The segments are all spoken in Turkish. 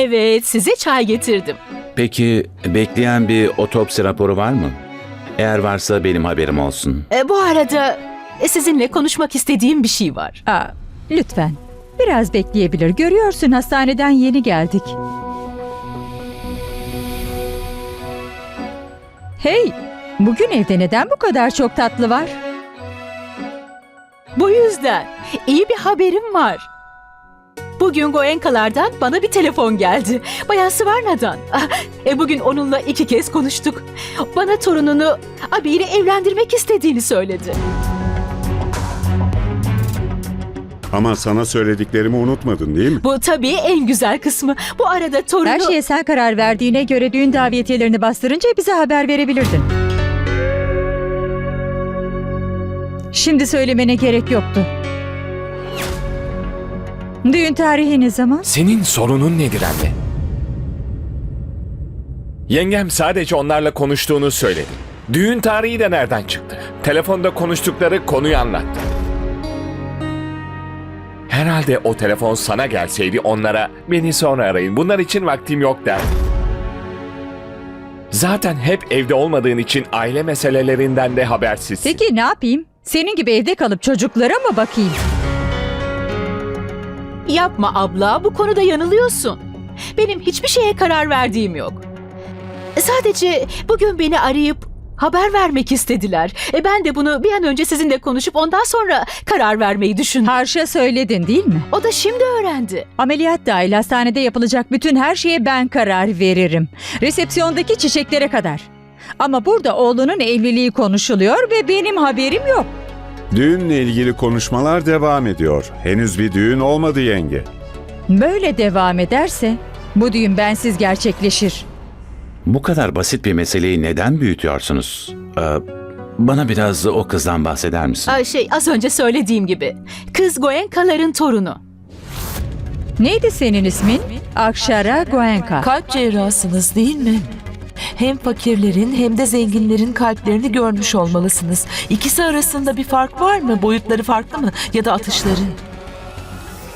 Evet, size çay getirdim. Peki bekleyen bir otopsi raporu var mı? Eğer varsa benim haberim olsun. E, bu arada e, sizinle konuşmak istediğim bir şey var. Aa, lütfen. Biraz bekleyebilir. Görüyorsun hastaneden yeni geldik. Hey, bugün evde neden bu kadar çok tatlı var? Bu yüzden iyi bir haberim var. Bugün Goenkalardan bana bir telefon geldi. Bayan Svarna'dan. Ah, E bugün onunla iki kez konuştuk. Bana torununu Abi ile evlendirmek istediğini söyledi. Ama sana söylediklerimi unutmadın değil mi? Bu tabii en güzel kısmı. Bu arada torunu... Her şeye sen karar verdiğine göre düğün davetiyelerini bastırınca bize haber verebilirdin. Şimdi söylemene gerek yoktu. Düğün tarihi ne zaman? Senin sorunun nedir anne? Yengem sadece onlarla konuştuğunu söyledi. Düğün tarihi de nereden çıktı? Telefonda konuştukları konuyu anlattı. Herhalde o telefon sana gelseydi onlara beni sonra arayın bunlar için vaktim yok derdi. Zaten hep evde olmadığın için aile meselelerinden de habersizsin. Peki ne yapayım? Senin gibi evde kalıp çocuklara mı bakayım? Yapma abla, bu konuda yanılıyorsun. Benim hiçbir şeye karar verdiğim yok. Sadece bugün beni arayıp haber vermek istediler. E ben de bunu bir an önce sizinle konuşup ondan sonra karar vermeyi düşündüm. Harşa söyledin değil mi? O da şimdi öğrendi. Ameliyat dahil hastanede yapılacak bütün her şeye ben karar veririm. Resepsiyondaki çiçeklere kadar. Ama burada oğlunun evliliği konuşuluyor ve benim haberim yok. Düğünle ilgili konuşmalar devam ediyor. Henüz bir düğün olmadı yenge. Böyle devam ederse bu düğün bensiz gerçekleşir. Bu kadar basit bir meseleyi neden büyütüyorsunuz? Ee, bana biraz o kızdan bahseder misin? Ay şey az önce söylediğim gibi. Kız Goenkaların torunu. Neydi senin ismin? Akşara Goenka. Kalp cerrahsınız değil mi? Hem fakirlerin hem de zenginlerin kalplerini görmüş olmalısınız. İkisi arasında bir fark var mı? Boyutları farklı mı? Ya da atışları?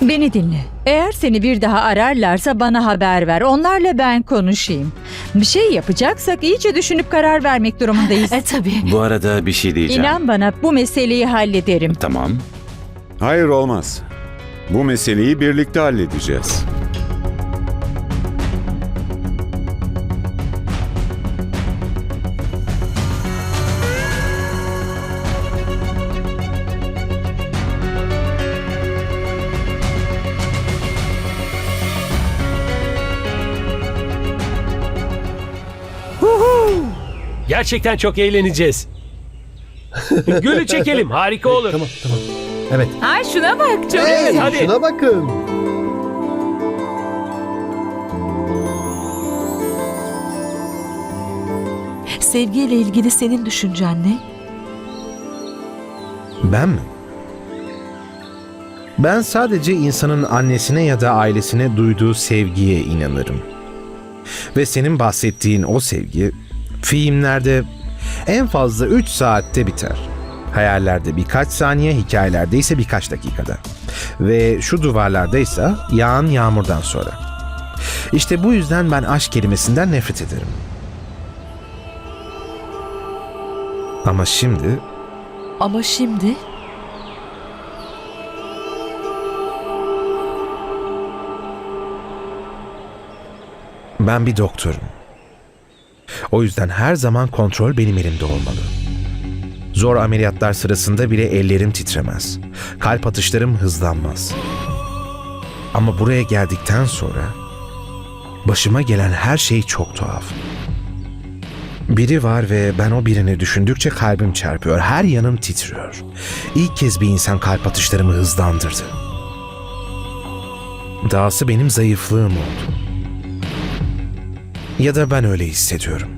Beni dinle. Eğer seni bir daha ararlarsa bana haber ver. Onlarla ben konuşayım. Bir şey yapacaksak iyice düşünüp karar vermek durumundayız. E tabii. Bu arada bir şey diyeceğim. İnan bana bu meseleyi hallederim. Tamam. Hayır olmaz. Bu meseleyi birlikte halledeceğiz. Gerçekten çok eğleneceğiz. Gülü çekelim. Harika olur. Tamam tamam. Evet. Ay şuna bak çok Evet, hadi. Şuna bakın. Sevgiyle ilgili senin düşüncen ne? Ben mi? Ben sadece insanın annesine ya da ailesine duyduğu sevgiye inanırım. Ve senin bahsettiğin o sevgi filmlerde en fazla 3 saatte biter. Hayallerde birkaç saniye, hikayelerde ise birkaç dakikada. Ve şu duvarlarda ise yağan yağmurdan sonra. İşte bu yüzden ben aşk kelimesinden nefret ederim. Ama şimdi Ama şimdi Ben bir doktorum. O yüzden her zaman kontrol benim elimde olmalı. Zor ameliyatlar sırasında bile ellerim titremez. Kalp atışlarım hızlanmaz. Ama buraya geldikten sonra başıma gelen her şey çok tuhaf. Biri var ve ben o birini düşündükçe kalbim çarpıyor. Her yanım titriyor. İlk kez bir insan kalp atışlarımı hızlandırdı. Dahası benim zayıflığım oldu. Ya da ben öyle hissediyorum.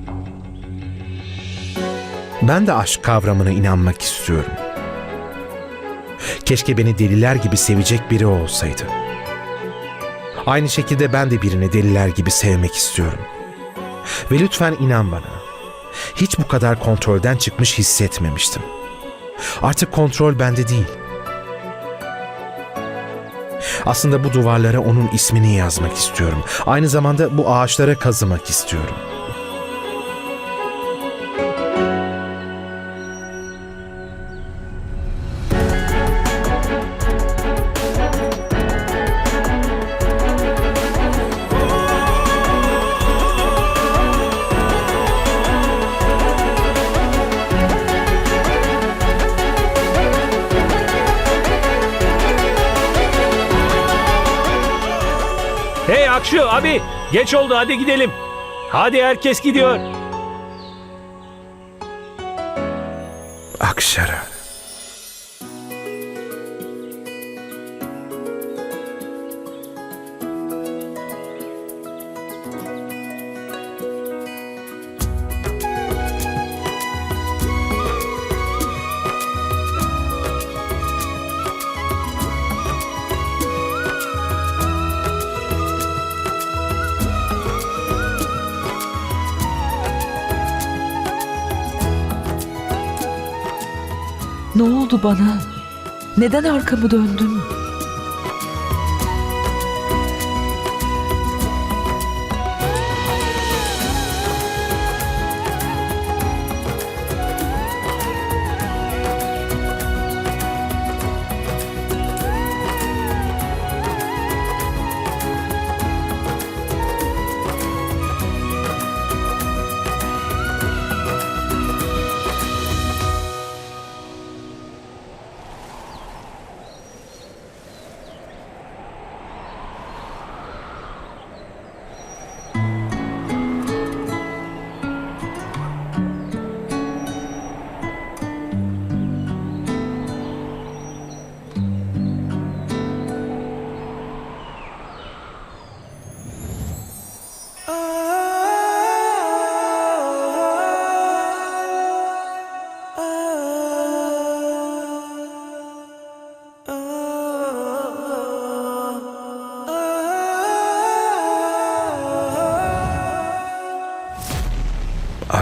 Ben de aşk kavramına inanmak istiyorum. Keşke beni deliler gibi sevecek biri olsaydı. Aynı şekilde ben de birini deliler gibi sevmek istiyorum. Ve lütfen inan bana. Hiç bu kadar kontrolden çıkmış hissetmemiştim. Artık kontrol bende değil. Aslında bu duvarlara onun ismini yazmak istiyorum. Aynı zamanda bu ağaçlara kazımak istiyorum. Akşu abi geç oldu hadi gidelim. Hadi herkes gidiyor. Akşara. Ne oldu bana? Neden arkamı döndüm?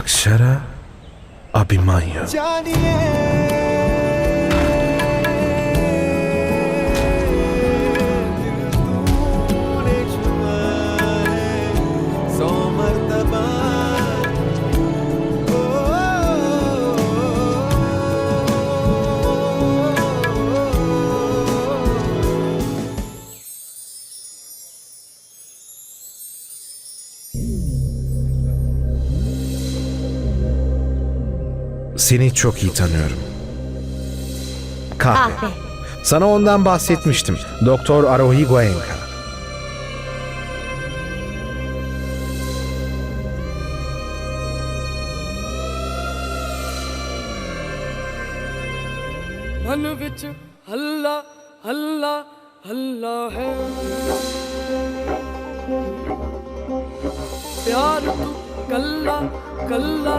Akşara Abimanyu. Seni çok iyi tanıyorum. Kahve. Sana ondan bahsetmiştim. Doktor Arohi Goenka. ਮਨ ਵਿੱਚ ਹੱਲਾ ਹੱਲਾ ਹੱਲਾ ਹੈ ਪਿਆਰ ਤੂੰ ਕੱਲਾ ਕੱਲਾ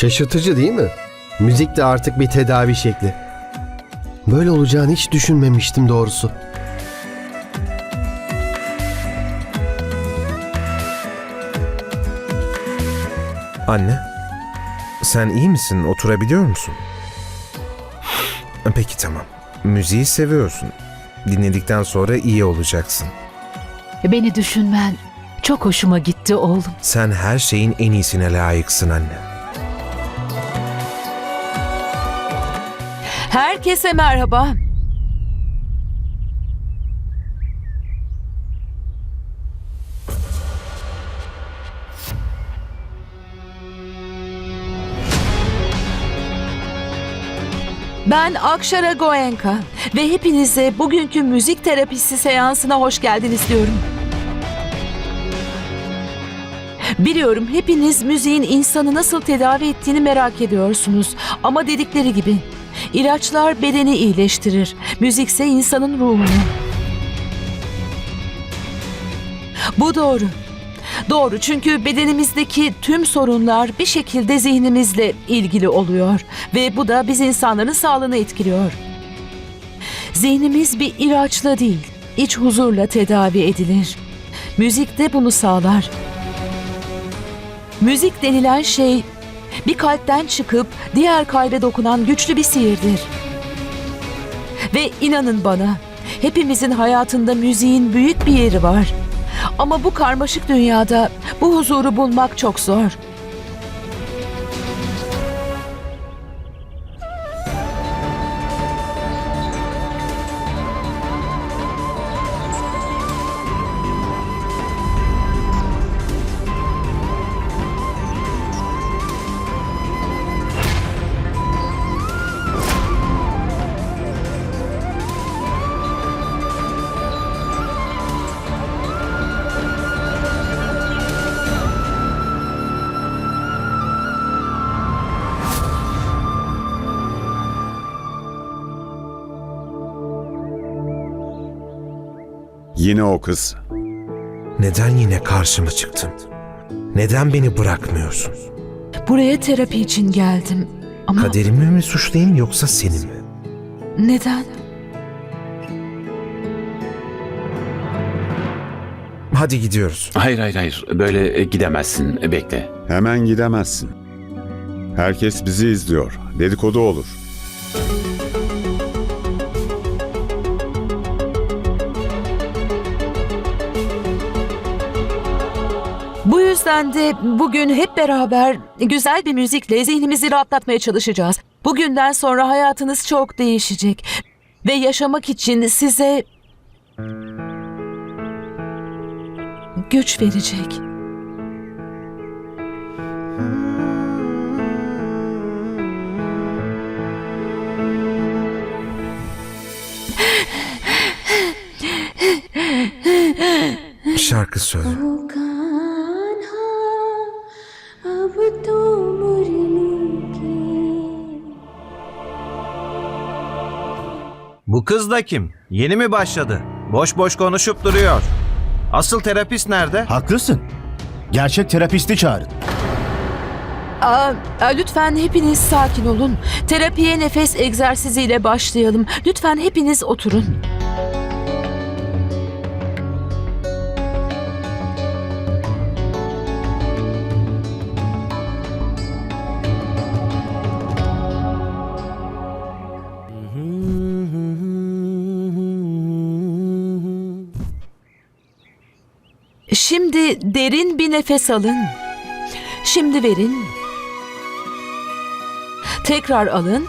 Şaşırtıcı değil mi? Müzik de artık bir tedavi şekli. Böyle olacağını hiç düşünmemiştim doğrusu. Anne, sen iyi misin? Oturabiliyor musun? Peki tamam. Müziği seviyorsun. Dinledikten sonra iyi olacaksın. Beni düşünmen çok hoşuma gitti oğlum. Sen her şeyin en iyisine layıksın anne. Herkese merhaba. Ben Akşara Goenka ve hepinize bugünkü müzik terapisi seansına hoş geldiniz diyorum. Biliyorum hepiniz müziğin insanı nasıl tedavi ettiğini merak ediyorsunuz. Ama dedikleri gibi ilaçlar bedeni iyileştirir. Müzikse insanın ruhunu. Bu doğru. Doğru çünkü bedenimizdeki tüm sorunlar bir şekilde zihnimizle ilgili oluyor ve bu da biz insanların sağlığını etkiliyor. Zihnimiz bir ilaçla değil, iç huzurla tedavi edilir. Müzik de bunu sağlar. Müzik denilen şey bir kalpten çıkıp diğer kalbe dokunan güçlü bir sihirdir. Ve inanın bana, hepimizin hayatında müziğin büyük bir yeri var. Ama bu karmaşık dünyada bu huzuru bulmak çok zor. Yine o kız. Neden yine karşıma çıktın? Neden beni bırakmıyorsun? Buraya terapi için geldim. Ama Kaderimi mi suçlayayım yoksa seni mi? neden? Hadi gidiyoruz. Hayır hayır hayır böyle e, gidemezsin bekle. Hemen gidemezsin. Herkes bizi izliyor. Dedikodu olur. Bu yüzden de bugün hep beraber güzel bir müzikle zihnimizi rahatlatmaya çalışacağız. Bugünden sonra hayatınız çok değişecek ve yaşamak için size güç verecek. Şarkı söyle. Bu kız da kim? Yeni mi başladı? Boş boş konuşup duruyor. Asıl terapist nerede? Haklısın. Gerçek terapisti çağırın. Aa, lütfen hepiniz sakin olun. Terapiye nefes egzersiziyle başlayalım. Lütfen hepiniz oturun. Şimdi derin bir nefes alın. Şimdi verin. Tekrar alın.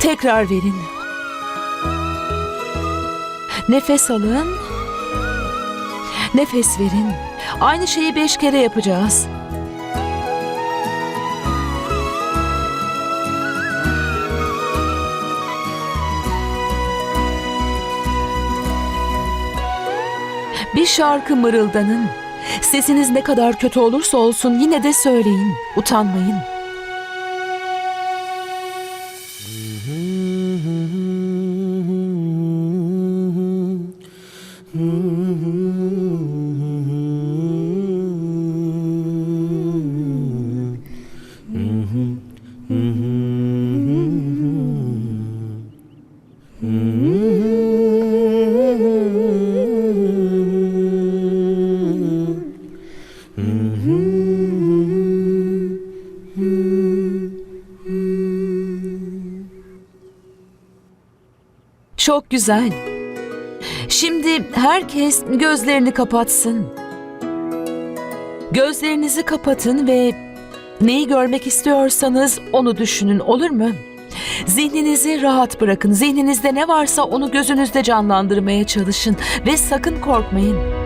Tekrar verin. Nefes alın. Nefes verin. Aynı şeyi beş kere yapacağız. Bir şarkı mırıldanın. Sesiniz ne kadar kötü olursa olsun yine de söyleyin. Utanmayın. Çok güzel. Şimdi herkes gözlerini kapatsın. Gözlerinizi kapatın ve neyi görmek istiyorsanız onu düşünün olur mu? Zihninizi rahat bırakın. Zihninizde ne varsa onu gözünüzde canlandırmaya çalışın ve sakın korkmayın.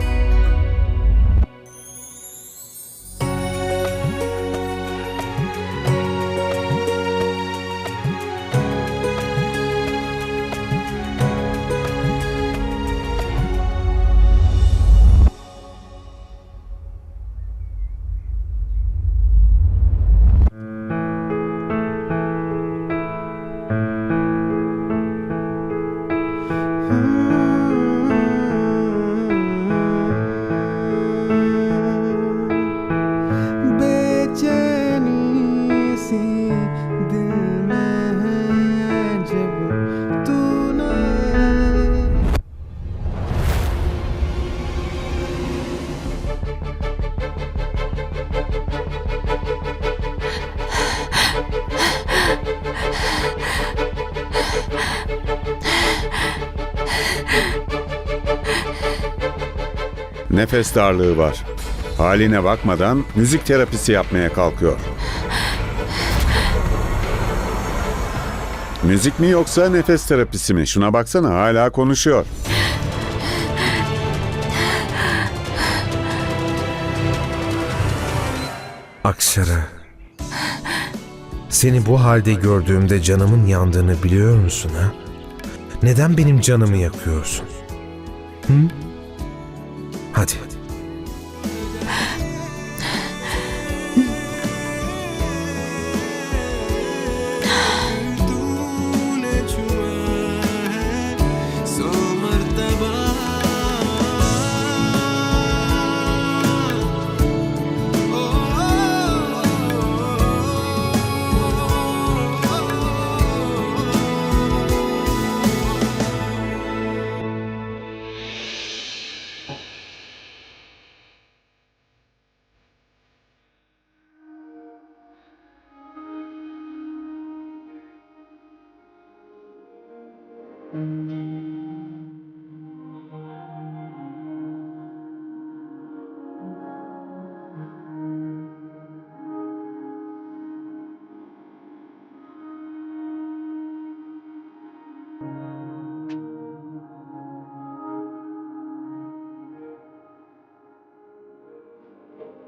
Nefes darlığı var. Haline bakmadan müzik terapisi yapmaya kalkıyor. Müzik mi yoksa nefes terapisi mi? Şuna baksana hala konuşuyor. Aksara. Seni bu halde gördüğümde canımın yandığını biliyor musun ha? Neden benim canımı yakıyorsun? Hı? Hadi.